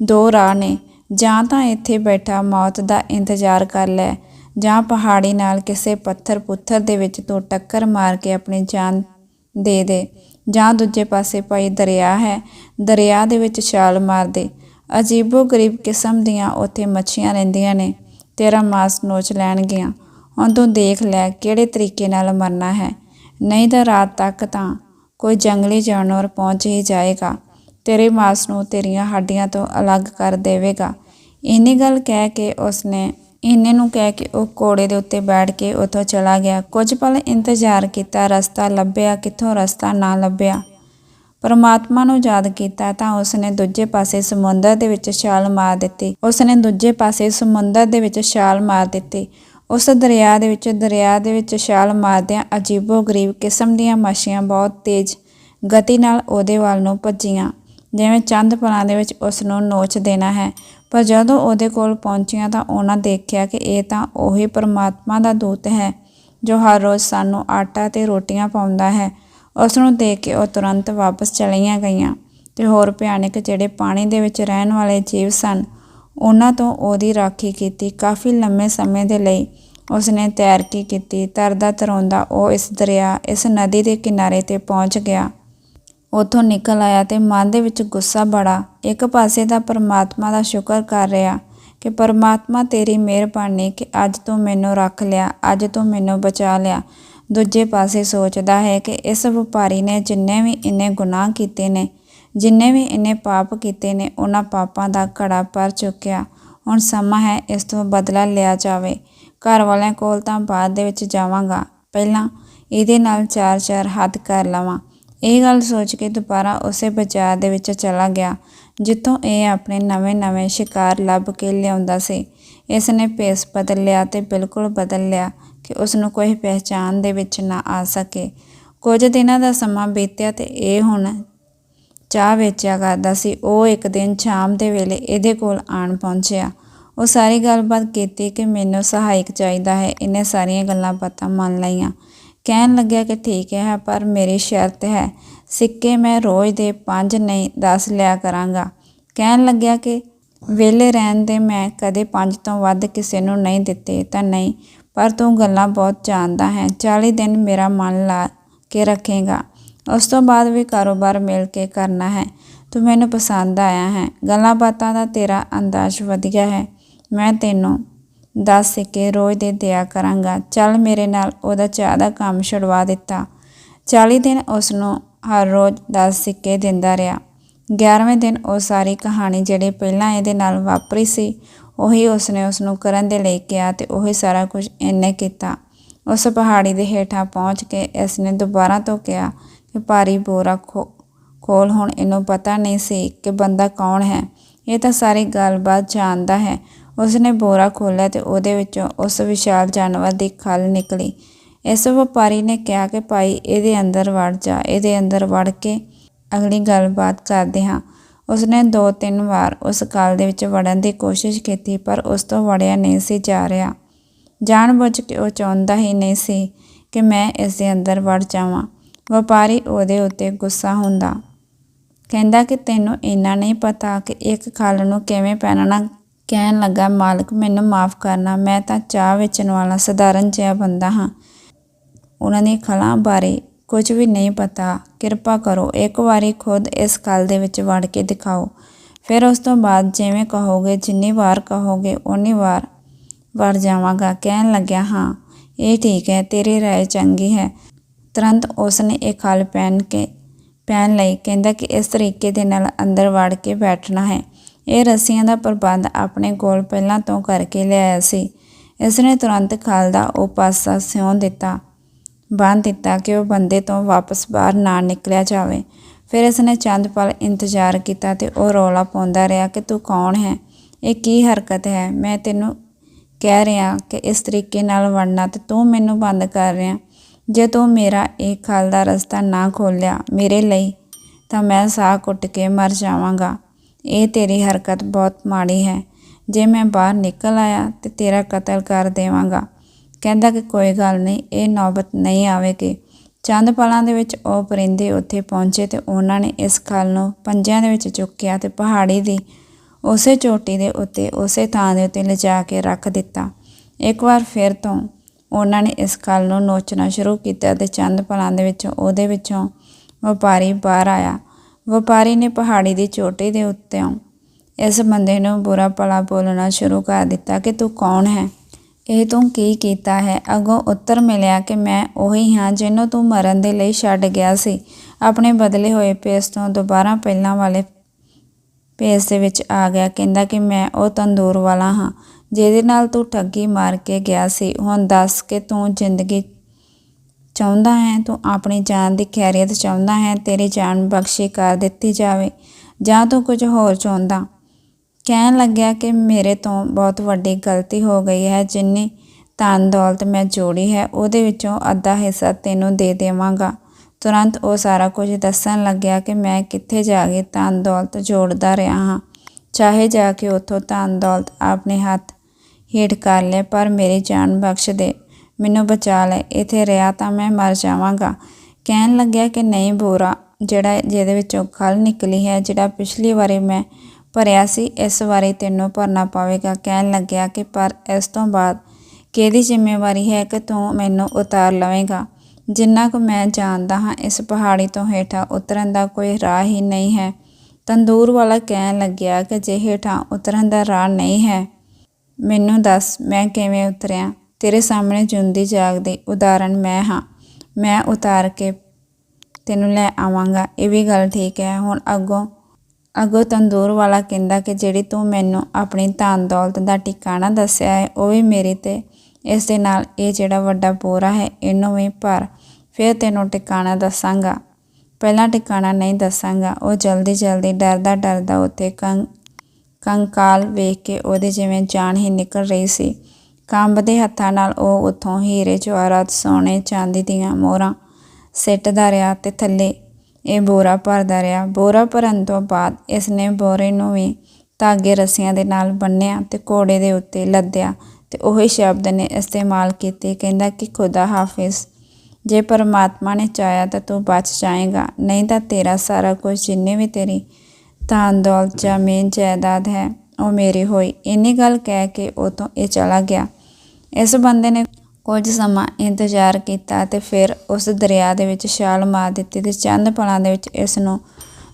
ਦੋ ਰਾਹ ਨੇ, ਜਾਂ ਤਾਂ ਇੱਥੇ ਬੈਠਾ ਮੌਤ ਦਾ ਇੰਤਜ਼ਾਰ ਕਰ ਲੈ ਜਾਂ ਪਹਾੜੀ ਨਾਲ ਕਿਸੇ ਪੱਥਰ ਪੁੱਥਰ ਦੇ ਵਿੱਚ ਤੋਂ ਟੱਕਰ ਮਾਰ ਕੇ ਆਪਣੀ ਜਾਨ ਦੇ ਦੇ ਜਾਂ ਦੂਜੇ ਪਾਸੇ ਭਾਈ ਦਰਿਆ ਹੈ, ਦਰਿਆ ਦੇ ਵਿੱਚ ਛਾਲ ਮਾਰ ਦੇ। ਅਜੀਬੋ ਗਰੀਬ ਕਿਸਮ ਦੀਆਂ ਉੱਥੇ ਮੱਛੀਆਂ ਰਹਿੰਦੀਆਂ ਨੇ, ਤੇਰਾ ਮਾਸ ਨੋਚ ਲੈਣਗੀਆਂ ਹੁਣ ਤੂੰ ਦੇਖ ਲੈ ਕਿਹੜੇ ਤਰੀਕੇ ਨਾਲ ਮਰਨਾ ਹੈ। ਨਹੀਂ ਤਾਂ ਰਾਤ ਤੱਕ ਤਾਂ ਕੋਈ ਜੰਗਲੀ ਜਾਨਵਰ ਪਹੁੰਚ ਹੀ ਜਾਏਗਾ। ਤੇਰੇ ਮਾਸ ਨੂੰ ਤੇਰੀਆਂ ਹੱਡੀਆਂ ਤੋਂ ਅਲੱਗ ਕਰ ਦੇਵੇਗਾ। ਇੰਨੀ ਗੱਲ ਕਹਿ ਕੇ ਉਸਨੇ ਇੰਨੇ ਨੂੰ ਕਹਿ ਕੇ ਉਹ ਘੋੜੇ ਦੇ ਉੱਤੇ ਬੈਠ ਕੇ ਉੱਥੋਂ ਚਲਾ ਗਿਆ। ਕੁਝ ਪਲ ਇੰਤਜ਼ਾਰ ਕੀਤਾ, ਰਸਤਾ ਲੱਭਿਆ, ਕਿੱਥੋਂ ਰਸਤਾ ਨਾ ਲੱਭਿਆ। ਪਰਮਾਤਮਾ ਨੂੰ ਯਾਦ ਕੀਤਾ ਤਾਂ ਉਸਨੇ ਦੂਜੇ ਪਾਸੇ ਸਮੁੰਦਰ ਦੇ ਵਿੱਚ ਛਾਲ ਮਾਰ ਦਿੱਤੀ। ਉਸਨੇ ਦੂਜੇ ਪਾਸੇ ਸਮੁੰਦਰ ਦੇ ਵਿੱਚ ਛਾਲ ਮਾਰ ਦਿੱਤੀ। ਉਸ ਦਰਿਆ ਦੇ ਵਿੱਚ, ਦਰਿਆ ਦੇ ਵਿੱਚ ਛਾਲ ਮਾਰਦਿਆਂ ਅਜੀਬੋ ਗਰੀਬ ਕਿਸਮ ਦੀਆਂ ਮੱਛੀਆਂ ਬਹੁਤ ਤੇਜ਼ ਗਤੀ ਨਾਲ ਉਹਦੇ ਵੱਲ ਨੂੰ ਭੱਜੀਆਂ। ਜਿਵੇਂ ਚੰਦ ਪਲਾਂ ਦੇ ਵਿੱਚ ਉਸ ਨੂੰ ਨੋਚ ਦੇਣਾ ਹੈ। ਪਰ ਜਦੋਂ ਉਹਦੇ ਕੋਲ ਪਹੁੰਚੀਆਂ ਤਾਂ ਉਹਨਾਂ ਦੇਖਿਆ ਕਿ ਇਹ ਤਾਂ ਉਹੀ ਪਰਮਾਤਮਾ ਦਾ ਦੂਤ ਹੈ, ਜੋ ਹਰ ਰੋਜ਼ ਸਾਨੂੰ ਆਟਾ ਤੇ ਰੋਟੀਆਂ ਪਾਉਂਦਾ ਹੈ। ਉਸ ਨੂੰ ਦੇਖ ਕੇ ਉਹ ਤੁਰੰਤ ਵਾਪਸ ਚਲੀਆਂ ਗਈਆਂ ਤੇ ਹੋਰ ਭਿਆਨਕ ਜਿਹੜੇ ਪਾਣੀ ਦੇ ਵਿੱਚ ਰਹਿਣ ਵਾਲੇ ਜੀਵ ਸਨ, ਉਹਨਾਂ ਤੋਂ ਉਹਦੀ ਰਾਖੀ ਕੀਤੀ। ਕਾਫੀ ਲੰਮੇ ਸਮੇਂ ਦੇ ਲਈ ਉਸਨੇ ਤੈਰਕੀ ਕੀਤੀ। ਤਰਦਾ ਤਰਾਉਂਦਾ ਉਹ ਇਸ ਦਰਿਆ, ਇਸ ਨਦੀ ਦੇ ਕਿਨਾਰੇ ਤੇ ਪਹੁੰਚ ਗਿਆ। ਉਥੋਂ ਨਿਕਲ ਆਇਆ ਤੇ ਮਨ ਦੇ ਵਿੱਚ ਗੁੱਸਾ ਬੜਾ। ਇੱਕ ਪਾਸੇ ਤਾਂ ਪਰਮਾਤਮਾ ਦਾ ਸ਼ੁਕਰ ਕਰ ਰਿਹਾ ਕਿ ਪਰਮਾਤਮਾ ਤੇਰੀ ਮਿਹਰਬਾਨੀ ਕਿ ਅੱਜ ਤੂੰ ਮੈਨੂੰ ਰੱਖ ਲਿਆ, ਅੱਜ ਤੂੰ ਮੈਨੂੰ ਬਚਾ ਲਿਆ। ਦੂਜੇ ਪਾਸੇ ਸੋਚਦਾ ਹੈ ਕਿ ਇਸ ਵਪਾਰੀ ਨੇ ਜਿੰਨੇ ਵੀ ਇੰਨੇ ਗੁਨਾਹ ਕੀਤੇ ਨੇ, ਜਿੰਨੇ ਵੀ ਇੰਨੇ ਪਾਪ ਕੀਤੇ ਨੇ, ਉਹਨਾਂ ਪਾਪਾਂ ਦਾ ਘੜਾ ਭਰ ਚੁੱਕਿਆ। ਹੁਣ ਸਮਾਂ ਹੈ ਇਸ ਤੋਂ ਬਦਲਾ ਲਿਆ ਜਾਵੇ। ਘਰ ਵਾਲਿਆਂ ਕੋਲ ਤਾਂ ਬਾਅਦ ਦੇ ਵਿੱਚ ਜਾਵਾਂਗਾ। ਪਹਿਲਾਂ ਇਹਦੇ ਨਾਲ ਚਾਰ ਚਾਰ ਹੱਥ ਕਰ ਲਵਾਂ। ਇਹ ਗੱਲ ਸੋਚ ਕੇ ਦੁਬਾਰਾ ਉਸੇ ਬਾਜ਼ਾਰ ਦੇ ਵਿੱਚ ਚਲਾ ਗਿਆ, ਜਿੱਥੋਂ ਇਹ ਆਪਣੇ ਨਵੇਂ-ਨਵੇਂ ਸ਼ਿਕਾਰ ਲੱਭ ਕੇ ਲਿਆਉਂਦਾ ਸੀ। ਇਸ ਨੇ ਭੇਸ ਬਦਲ ਲਿਆ ਤੇ ਬਿਲਕੁਲ ਬਦਲ ਲਿਆ ਕਿ ਉਸ ਨੂੰ ਕੋਈ ਪਹਿਚਾਣ ਦੇ ਵਿੱਚ ਨਾ ਆ ਸਕੇ। ਕੁਝ ਦਿਨਾਂ ਦਾ ਸਮਾਂ ਬੀਤਿਆ ਤੇ ਇਹ ਹੁਣ ਚਾਹ ਵੇਚਿਆ ਕਰਦਾ ਸੀ। ਉਹ ਇੱਕ ਦਿਨ ਸ਼ਾਮ ਦੇ ਵੇਲੇ ਇਹਦੇ ਕੋਲ ਆਣ ਪਹੁੰਚਿਆ। ਉਹ ਸਾਰੀ ਗੱਲਬਾਤ ਕੀਤੀ ਕਿ ਮੈਨੂੰ ਸਹਾਇਕ ਚਾਹੀਦਾ ਹੈ। ਇਹਨੇ ਸਾਰੀਆਂ ਗੱਲਾਂ ਬਾਤਾਂ ਮੰਨ ਲਈਆਂ। ਕਹਿਣ ਲੱਗਿਆ ਕਿ ਠੀਕ ਹੈ, ਪਰ ਮੇਰੀ ਸ਼ਰਤ ਹੈ, ਸਿੱਕੇ ਮੈਂ ਰੋਜ਼ ਦੇ ਪੰਜ ਨਹੀਂ 10 ਲਿਆ ਕਰਾਂਗਾ। ਕਹਿਣ ਲੱਗਿਆ ਕਿ ਵਿਹਲੇ ਰਹਿਣ ਦੇ ਮੈਂ ਕਦੇ ਪੰਜ ਤੋਂ ਵੱਧ ਕਿਸੇ ਨੂੰ ਨਹੀਂ ਦਿੱਤੇ, ਤਾਂ ਨਹੀਂ, ਪਰ ਤੂੰ ਗੱਲਾਂ ਬਹੁਤ ਜਾਣਦਾ ਹੈ 40 ਦਿਨ ਮੇਰਾ ਮਨ ਲਾ ਕੇ ਰੱਖੇਗਾ। ਉਸ ਤੋਂ ਬਾਅਦ ਵੀ ਕਾਰੋਬਾਰ ਮਿਲ ਕੇ ਕਰਨਾ ਹੈ, ਤੂੰ ਮੈਨੂੰ ਪਸੰਦ ਆਇਆ ਹੈ, ਗੱਲਾਂ ਬਾਤਾਂ ਦਾ ਤੇਰਾ ਅੰਦਾਜ਼ ਵਧੀਆ ਹੈ, ਮੈਂ ਤੈਨੂੰ ਦਸ ਸਿੱਕੇ ਰੋਜ਼ ਦੇ ਦਿਆ ਕਰਾਂਗਾ। ਚੱਲ ਮੇਰੇ ਨਾਲ ਉਹਦਾ ਚਾਹ ਦਾ ਕੰਮ ਛੁਡਵਾ ਦਿੱਤਾ। 40 ਦਿਨ ਉਸ ਨੂੰ ਹਰ ਰੋਜ਼ 10 ਸਿੱਕੇ ਦਿੰਦਾ ਰਿਹਾ। 11ਵੇਂ ਦਿਨ ਉਹ ਸਾਰੀ ਕਹਾਣੀ ਜਿਹੜੀ ਪਹਿਲਾਂ ਇਹਦੇ ਨਾਲ ਵਾਪਰੀ ਸੀ, ਉਹੀ ਉਸਨੇ ਉਸ ਨੂੰ ਕਰਨ ਦੇ ਲਈ ਕਿਹਾ ਤੇ ਉਹੀ ਸਾਰਾ ਕੁਝ ਇਹਨੇ ਕੀਤਾ। ਉਸ ਪਹਾੜੀ ਦੇ ਹੇਠਾਂ ਪਹੁੰਚ ਕੇ ਇਸ ਨੇ ਦੁਬਾਰਾ ਤੋਂ ਕਿਹਾ ਕਿ ਭਾਰੀ ਬੋਰਾ ਖੋ, ਖੋਲ, ਹੁਣ ਇਹਨੂੰ ਪਤਾ ਨਹੀਂ ਸੀ ਕਿ ਬੰਦਾ ਕੌਣ ਹੈ। ਇਹ ਤਾਂ ਸਾਰੀ ਗੱਲਬਾਤ ਜਾਣਦਾ ਹੈ। ਉਸਨੇ ਬੋਰਾ ਖੋਲ੍ਹਿਆ ਤੇ ਉਹਦੇ ਵਿੱਚੋਂ ਉਸ ਵਿਸ਼ਾਲ ਜਾਨਵਰ ਦੀ ਖੱਲ ਨਿਕਲੀ। ਇਸ ਵਪਾਰੀ ਨੇ ਕਿਹਾ ਕਿ, ਭਾਈ, ਇਹਦੇ ਅੰਦਰ ਵੜ ਜਾ, ਇਹਦੇ ਅੰਦਰ ਵੜ ਕੇ ਅਗਲੀ ਗੱਲਬਾਤ ਕਰਦੇ ਹਾਂ। ਉਸਨੇ ਦੋ ਤਿੰਨ ਵਾਰ ਉਸ ਖਲ ਦੇ ਵਿੱਚ ਵੜਨ ਦੀ ਕੋਸ਼ਿਸ਼ ਕੀਤੀ, ਪਰ ਉਸ ਤੋਂ ਵੜਿਆ ਨਹੀਂ ਸੀ, ਜਾ ਰਿਹਾ। ਜਾਣਬੁੱਝ ਕੇ ਉਹ ਚਾਹੁੰਦਾ ਹੀ ਨਹੀਂ ਸੀ ਕਿ ਮੈਂ ਇਸ ਦੇ ਅੰਦਰ ਵੜ ਜਾਵਾਂ। ਵਪਾਰੀ ਉਹਦੇ ਉੱਤੇ ਗੁੱਸਾ ਹੁੰਦਾ, ਕਹਿੰਦਾ ਕਿ, ਤੈਨੂੰ ਇੰਨਾ ਨਹੀਂ ਪਤਾ ਕਿ ਇੱਕ ਖਲ ਨੂੰ ਕਿਵੇਂ ਪਹਿਨਣਾ ਕਹਿਣ ਲੱਗਾ, ਮਾਲਕ, ਮੈਨੂੰ ਮਾਫ ਕਰਨਾ, ਮੈਂ ਤਾਂ ਚਾਹ ਵੇਚਣ ਵਾਲਾ ਸਧਾਰਨ ਜਿਹਾ ਬੰਦਾ ਹਾਂ। ਉਹਨਾਂ ਦੀ ਖਲਾਂ ਬਾਰੇ ਕੁਝ ਵੀ ਨਹੀਂ ਪਤਾ। ਕਿਰਪਾ ਕਰੋ, ਇੱਕ ਵਾਰੀ ਖੁਦ ਇਸ ਖਲ ਦੇ ਵਿੱਚ ਵੜ ਕੇ ਦਿਖਾਓ। ਫਿਰ ਉਸ ਤੋਂ ਬਾਅਦ ਜਿਵੇਂ ਕਹੋਗੇ, ਜਿੰਨੀ ਵਾਰ ਕਹੋਗੇ ਉਨੀ ਵਾਰ ਵੜ ਜਾਵਾਂਗਾ। ਕਹਿਣ ਲੱਗਿਆ, ਹਾਂ, ਇਹ ਠੀਕ ਹੈ, ਤੇਰੀ ਰਾਏ ਚੰਗੀ ਹੈ। ਤੁਰੰਤ ਉਸ ਨੇ ਇਹ ਖਲ ਪਹਿਨ ਕੇ, ਪਹਿਨ ਲਈ। ਕਹਿੰਦਾ ਕਿ ਇਸ ਤਰੀਕੇ ਦੇ ਨਾਲ ਅੰਦਰ ਵੜ ਕੇ ਬੈਠਣਾ ਹੈ। ਇਹ ਰੱਸੀਆਂ ਦਾ ਪ੍ਰਬੰਧ ਆਪਣੇ ਕੋਲ ਪਹਿਲਾਂ ਤੋਂ ਕਰਕੇ ਲਿਆਇਆ ਸੀ। ਇਸ ਨੇ ਤੁਰੰਤ ਖਾਲ ਦਾ ਉਹ ਪਾਸਾ ਸਿਉਂ ਦਿੱਤਾ, ਬੰਨ੍ਹ ਦਿੱਤਾ ਕਿ ਉਹ ਬੰਦੇ ਤੋਂ ਵਾਪਸ ਬਾਹਰ ਨਾ ਨਿਕਲਿਆ ਜਾਵੇ। ਫਿਰ ਇਸ ਨੇ ਚੰਦ ਪਲ ਇੰਤਜ਼ਾਰ ਕੀਤਾ ਤੇ ਉਹ ਰੌਲਾ ਪਾਉਂਦਾ ਰਿਹਾ ਕਿ ਤੂੰ ਕੌਣ ਹੈ? ਇਹ ਕੀ ਹਰਕਤ ਹੈ? ਮੈਂ ਤੈਨੂੰ ਕਹਿ ਰਿਹਾ ਕਿ ਇਸ ਤਰੀਕੇ ਨਾਲ ਵੜਨਾ ਤੇ ਤੂੰ ਮੈਨੂੰ ਬੰਦ ਕਰ ਰਿਹਾ। ਜੇ ਤੂੰ ਮੇਰਾ ਇਹ ਖਲ ਦਾ ਰਸਤਾ ਨਾ ਖੋਲ੍ਹਿਆ ਮੇਰੇ ਲਈ, ਤਾਂ ਮੈਂ ਸਾਹ ਘੁੱਟ ਕੇ ਮਰ ਜਾਵਾਂਗਾ। ਇਹ ਤੇਰੀ ਹਰਕਤ ਬਹੁਤ ਮਾੜੀ ਹੈ। ਜੇ ਮੈਂ ਬਾਹਰ ਨਿਕਲ ਆਇਆ ਤੇ ਤੇਰਾ ਕਤਲ ਕਰ ਦੇਵਾਂਗਾ। ਕਹਿੰਦਾ ਕਿ ਕੋਈ ਗੱਲ ਨਹੀਂ, ਇਹ ਨੌਬਤ ਨਹੀਂ ਆਵੇਗੀ। ਚੰਦ ਪਲਾਂ ਦੇ ਵਿੱਚ ਉਹ ਪਰਿੰਦੇ ਉੱਥੇ ਪਹੁੰਚੇ ਤੇ ਉਹਨਾਂ ਨੇ ਇਸ ਖਲ ਨੂੰ ਪੰਜਿਆਂ ਦੇ ਵਿੱਚ ਚੁੱਕਿਆ ਤੇ ਪਹਾੜੀ ਦੀ ਉਸੇ ਚੋਟੀ ਦੇ ਉੱਤੇ ਉਸੇ ਥਾਂ ਦੇ ਉੱਤੇ ਲਿਜਾ ਕੇ ਰੱਖ ਦਿੱਤਾ। ਇੱਕ ਵਾਰ ਫਿਰ ਤੋਂ ਉਹਨਾਂ ਨੇ ਇਸ ਖਲ ਨੂੰ ਨੋਚਣਾ ਸ਼ੁਰੂ ਕੀਤਾ ਤੇ ਚੰਦ ਪਲਾਂ ਦੇ ਵਿੱਚੋਂ ਉਹਦੇ ਵਿੱਚੋਂ ਵਪਾਰੀ ਬਾਹਰ ਆਇਆ। ਵਪਾਰੀ ਨੇ ਪਹਾੜੀ ਦੀ ਚੋਟੀ ਦੇ ਉੱਤੇ ਇਸ ਬੰਦੇ ਨੂੰ ਬੁਰਾ ਭਲਾ ਬੋਲਣਾ ਸ਼ੁਰੂ ਕਰ ਦਿੱਤਾ ਕਿ ਤੂੰ ਕੌਣ ਹੈ? ਇਹ ਤੂੰ ਕੀ ਕੀਤਾ ਹੈ? ਅੱਗੋਂ ਉੱਤਰ ਮਿਲਿਆ ਕਿ ਮੈਂ ਉਹੀ ਹਾਂ ਜਿਹਨੂੰ ਤੂੰ ਮਰਨ ਦੇ ਲਈ ਛੱਡ ਗਿਆ ਸੀ। ਆਪਣੇ ਬਦਲੇ ਹੋਏ ਪੇਸ ਤੋਂ ਦੁਬਾਰਾ ਪਹਿਲਾਂ ਵਾਲੇ ਪੇਸ ਦੇ ਵਿੱਚ ਆ ਗਿਆ। ਕਹਿੰਦਾ ਕਿ ਮੈਂ ਉਹ ਤੰਦੂਰ ਵਾਲਾ ਹਾਂ ਜਿਹਦੇ ਨਾਲ ਤੂੰ ਠੱਗੀ ਮਾਰ ਕੇ ਗਿਆ ਸੀ। ਹੁਣ ਦੱਸ ਕਿ ਤੂੰ ਜ਼ਿੰਦਗੀ ਚਾਹੁੰਦਾ ਹੈ, ਤੂੰ ਆਪਣੀ ਜਾਨ ਦੀ ਖੈਰੀਅਤ ਚਾਹੁੰਦਾ ਹੈ, ਤੇਰੀ ਜਾਨ ਬਖਸ਼ੀ ਕਰ ਦਿੱਤੀ ਜਾਵੇ, ਜਾਂ ਤੂੰ ਕੁਝ ਹੋਰ ਚਾਹੁੰਦਾ? ਕਹਿਣ ਲੱਗਿਆ ਕਿ ਮੇਰੇ ਤੋਂ ਬਹੁਤ ਵੱਡੀ ਗਲਤੀ ਹੋ ਗਈ ਹੈ, ਜਿੰਨੀ ਧਨ ਦੌਲਤ ਮੈਂ ਜੋੜੀ ਹੈ, ਉਹਦੇ ਵਿੱਚੋਂ ਅੱਧਾ ਹਿੱਸਾ ਤੈਨੂੰ ਦੇ ਦੇਵਾਂਗਾ। ਤੁਰੰਤ ਉਹ ਸਾਰਾ ਕੁਝ ਦੱਸਣ ਲੱਗਿਆ ਕਿ ਮੈਂ ਕਿੱਥੇ ਜਾ ਕੇ ਧਨ ਦੌਲਤ ਜੋੜਦਾ ਰਿਹਾ ਹਾਂ। ਚਾਹੇ ਜਾ ਕੇ ਉੱਥੋਂ ਧਨ ਦੌਲਤ ਆਪਣੇ ਹੱਥ ਹੇਠ ਕਰ ਲੈ, ਪਰ ਮੇਰੀ ਜਾਨ ਬਖਸ਼ ਦੇ। ਮੈਨੂੰ ਬਚਾ ਲੈ, ਇੱਥੇ ਰਿਹਾ ਤਾਂ ਮੈਂ ਮਰ ਜਾਵਾਂਗਾ। ਕਹਿਣ ਲੱਗਿਆ ਕਿ ਨਹੀਂ ਬੋਰਾ, ਜਿਹੜਾ ਜਿਹਦੇ ਵਿੱਚੋਂ ਖਲ ਨਿਕਲੀ ਹੈ, ਜਿਹੜਾ ਪਿਛਲੀ ਵਾਰੀ ਮੈਂ ਭਰਿਆ ਸੀ, ਇਸ ਵਾਰੀ ਤੈਨੂੰ ਭਰਨਾ ਪਵੇਗਾ। ਕਹਿਣ ਲੱਗਿਆ ਕਿ ਪਰ ਇਸ ਤੋਂ ਬਾਅਦ ਕਿਹਦੀ ਜ਼ਿੰਮੇਵਾਰੀ ਹੈ ਕਿ ਤੂੰ ਮੈਨੂੰ ਉਤਾਰ ਲਵੇਂਗਾ? ਜਿੰਨਾ ਕੁ ਮੈਂ ਜਾਣਦਾ ਹਾਂ, ਇਸ ਪਹਾੜੀ ਤੋਂ ਹੇਠਾਂ ਉਤਰਨ ਦਾ ਕੋਈ ਰਾਹ ਹੀ ਨਹੀਂ ਹੈ। ਤੰਦੂਰ ਵਾਲਾ ਕਹਿਣ ਲੱਗਿਆ ਕਿ ਜੇ ਹੇਠਾਂ ਉਤਰਨ ਦਾ ਰਾਹ ਨਹੀਂ ਹੈ, ਮੈਨੂੰ ਦੱਸ ਮੈਂ ਕਿਵੇਂ ਉਤਰਿਆ? ਤੇਰੇ ਸਾਹਮਣੇ ਜੁੰਦੀ ਜਾਗਦੀ ਉਦਾਹਰਣ ਮੈਂ ਹਾਂ। ਮੈਂ ਉਤਾਰ ਕੇ ਤੈਨੂੰ ਲੈ ਆਵਾਂਗਾ। ਇਹ ਵੀ ਗੱਲ ਠੀਕ ਹੈ। ਹੁਣ ਅੱਗੋਂ ਅੱਗੋਂ ਤੰਦੂਰ ਵਾਲਾ ਕਹਿੰਦਾ ਕਿ ਜਿਹੜੀ ਤੂੰ ਮੈਨੂੰ ਆਪਣੀ ਧਨ ਦੌਲਤ ਦਾ ਟਿਕਾਣਾ ਦੱਸਿਆ ਹੈ, ਉਹ ਵੀ ਮੇਰੀ ਤੇ। ਇਸ ਦੇ ਨਾਲ ਇਹ ਜਿਹੜਾ ਵੱਡਾ ਬੋਰਾ ਹੈ, ਇਹਨੂੰ ਵੀ ਭਰ। ਫਿਰ ਤੈਨੂੰ ਟਿਕਾਣਾ ਦੱਸਾਂਗਾ। ਪਹਿਲਾਂ ਟਿਕਾਣਾ ਨਹੀਂ ਦੱਸਾਂਗਾ। ਉਹ ਜਲਦੀ ਜਲਦੀ ਡਰਦਾ ਡਰਦਾ ਉੱਥੇ ਕੰਗ ਕੰਕਾਲ ਵੇਖ ਕੇ ਉਹਦੇ ਜਿਵੇਂ ਜਾਨ ਹੀ ਨਿਕਲ ਰਹੀ ਸੀ। ਕੰਬਦੇ ਹੱਥਾਂ ਨਾਲ ਉਹ ਉੱਥੋਂ ਹੀਰੇ ਜਵਾਹਰਾਤ ਸੋਨੇ, ਚਾਂਦੀ ਦੀਆਂ ਮੋਹਰਾਂ ਸਿੱਟਦਾ ਰਿਹਾ ਤੇ ਥੱਲੇ ਇਹ ਬੋਰਾ ਭਰਦਾ ਰਿਹਾ। ਬੋਰਾ ਭਰਨ ਤੋਂ ਬਾਅਦ ਇਸ ਨੇ ਬੋਰੇ ਨੂੰ ਵੀ ਧਾਗੇ ਰੱਸੀਆਂ ਦੇ ਨਾਲ ਬੰਨਿਆ ਤੇ ਘੋੜੇ ਦੇ ਉੱਤੇ ਲੱਦਿਆ ਤੇ ਉਹੀ ਸ਼ਬਦ ਨੇ ਇਸਤੇਮਾਲ ਕੀਤੇ। ਕਹਿੰਦਾ ਕਿ ਖੁਦਾ ਹਾਫਿਜ਼, ਜੇ ਪਰਮਾਤਮਾ ਨੇ ਚਾਹਿਆ ਤਾਂ ਤੂੰ ਬਚ ਜਾਏਗਾ, ਨਹੀਂ ਤਾਂ ਤੇਰਾ ਸਾਰਾ ਕੁਝ ਜਿੰਨੇ ਵੀ ਤੇਰੀ ਧਨ, ਦੌਲਤ ਜ਼ਮੀਨ ਜਾਇਦਾਦ ਹੈ ਉਹ ਮੇਰੀ ਹੋਈ। ਇੰਨੀ ਗੱਲ ਕਹਿ ਕੇ ਉਹ ਤੋਂ ਇਹ ਚਲਾ ਗਿਆ। ਇਸ ਬੰਦੇ ਨੇ ਕੁਝ ਸਮਾਂ ਇੰਤਜ਼ਾਰ ਕੀਤਾ ਤੇ ਫਿਰ ਉਸ ਦਰਿਆ ਦੇ ਵਿੱਚ ਛਾਲ ਮਾਰ ਦਿੱਤੀ ਤੇ ਚੰਦ ਪਲਾਂ ਦੇ ਵਿੱਚ ਇਸ ਨੂੰ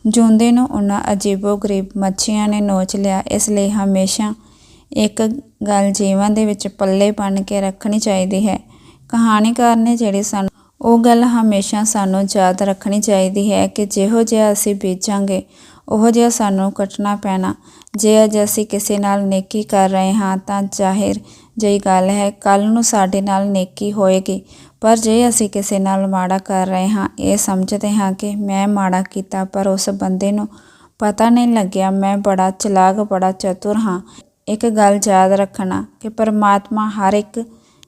ਜਿਉਂਦੇ ਨੂੰ ਉਹਨਾਂ ਅਜੀਬੋ-ਗਰੀਬ ਮੱਛੀਆਂ ਨੇ ਨੋਚ ਲਿਆ। ਇਸ ਲਈ ਹਮੇਸ਼ਾ ਇੱਕ ਗੱਲ ਜੀਵਨ ਦੇ ਵਿੱਚ ਪੱਲੇ ਬੰਨ੍ਹ ਕੇ ਰੱਖਣੀ ਚਾਹੀਦੀ ਹੈ। ਕਹਾਣੀਕਾਰ ਨੇ ਜਿਹੜੀ ਸਾਨੂੰ ਉਹ ਗੱਲ ਹਮੇਸ਼ਾ ਸਾਨੂੰ ਯਾਦ ਰੱਖਣੀ ਚਾਹੀਦੀ ਹੈ ਕਿ ਜਿਹੋ ਜਿਹਾ ਅਸੀਂ ਬੀਜਾਂਗੇ, ਉਹੋ ਜਿਹਾ ਸਾਨੂੰ ਕੱਟਣਾ ਪੈਣਾ। ਜੇ ਅੱਜ ਅਸੀਂ ਕਿਸੇ ਨਾਲ ਨੇਕੀ ਕਰ ਰਹੇ ਹਾਂ ਤਾਂ ਜ਼ਾਹਿਰ ਜਿਹੀ ਗੱਲ ਹੈ ਕੱਲ ਨੂੰ ਸਾਡੇ ਨਾਲ ਨੇਕੀ ਹੋਏਗੀ। ਪਰ ਜੇ ਅਸੀਂ ਕਿਸੇ ਨਾਲ ਮਾੜਾ ਕਰ ਰਹੇ ਹਾਂ, ਇਹ ਸਮਝਦੇ ਹਾਂ ਕਿ ਮੈਂ ਮਾੜਾ ਕੀਤਾ, ਪਰ ਉਸ ਬੰਦੇ ਨੂੰ ਪਤਾ ਨਹੀਂ ਲੱਗਿਆ। ਮੈਂ ਬੜਾ ਚਲਾਕ, ਬੜਾ ਚਤੁਰ ਹਾਂ। ਇੱਕ ਗੱਲ ਯਾਦ ਰੱਖਣਾ ਕਿ ਪਰਮਾਤਮਾ ਹਰ ਇੱਕ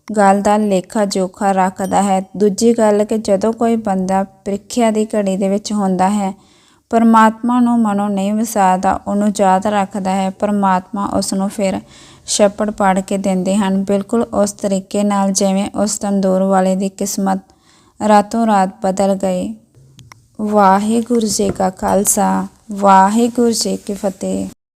ਗੱਲ ਦਾ ਲੇਖਾ ਜੋਖਾ ਰੱਖਦਾ ਹੈ। ਦੂਜੀ ਗੱਲ ਕਿ ਜਦੋਂ ਕੋਈ ਬੰਦਾ ਪ੍ਰੀਖਿਆ ਦੀ ਘੜੀ ਦੇ ਵਿੱਚ ਹੁੰਦਾ ਹੈ ਪਰਮਾਤਮਾ ਨੂੰ ਮਨੋਂ ਨਹੀਂ ਵਿਸਾਰਦਾ ਉਹਨੂੰ ਯਾਦ ਰੱਖਦਾ ਹੈ। ਪਰਮਾਤਮਾ ਉਸ ਨੂੰ ਫਿਰ ਛੱਪੜ ਪਾੜ ਕੇ ਦਿੰਦੇ ਹਨ। ਬਿਲਕੁਲ ਉਸ ਤਰੀਕੇ ਨਾਲ ਜਿਵੇਂ ਉਸ ਤੰਦੂਰ ਵਾਲੇ ਦੀ ਕਿਸਮਤ ਰਾਤੋਂ ਰਾਤ ਬਦਲ ਗਈ। ਵਾਹਿਗੁਰੂ ਜੀ ਕਾ ਖਾਲਸਾ, ਵਾਹਿਗੁਰੂ ਜੀ ਕੀ ਫਤਿਹ।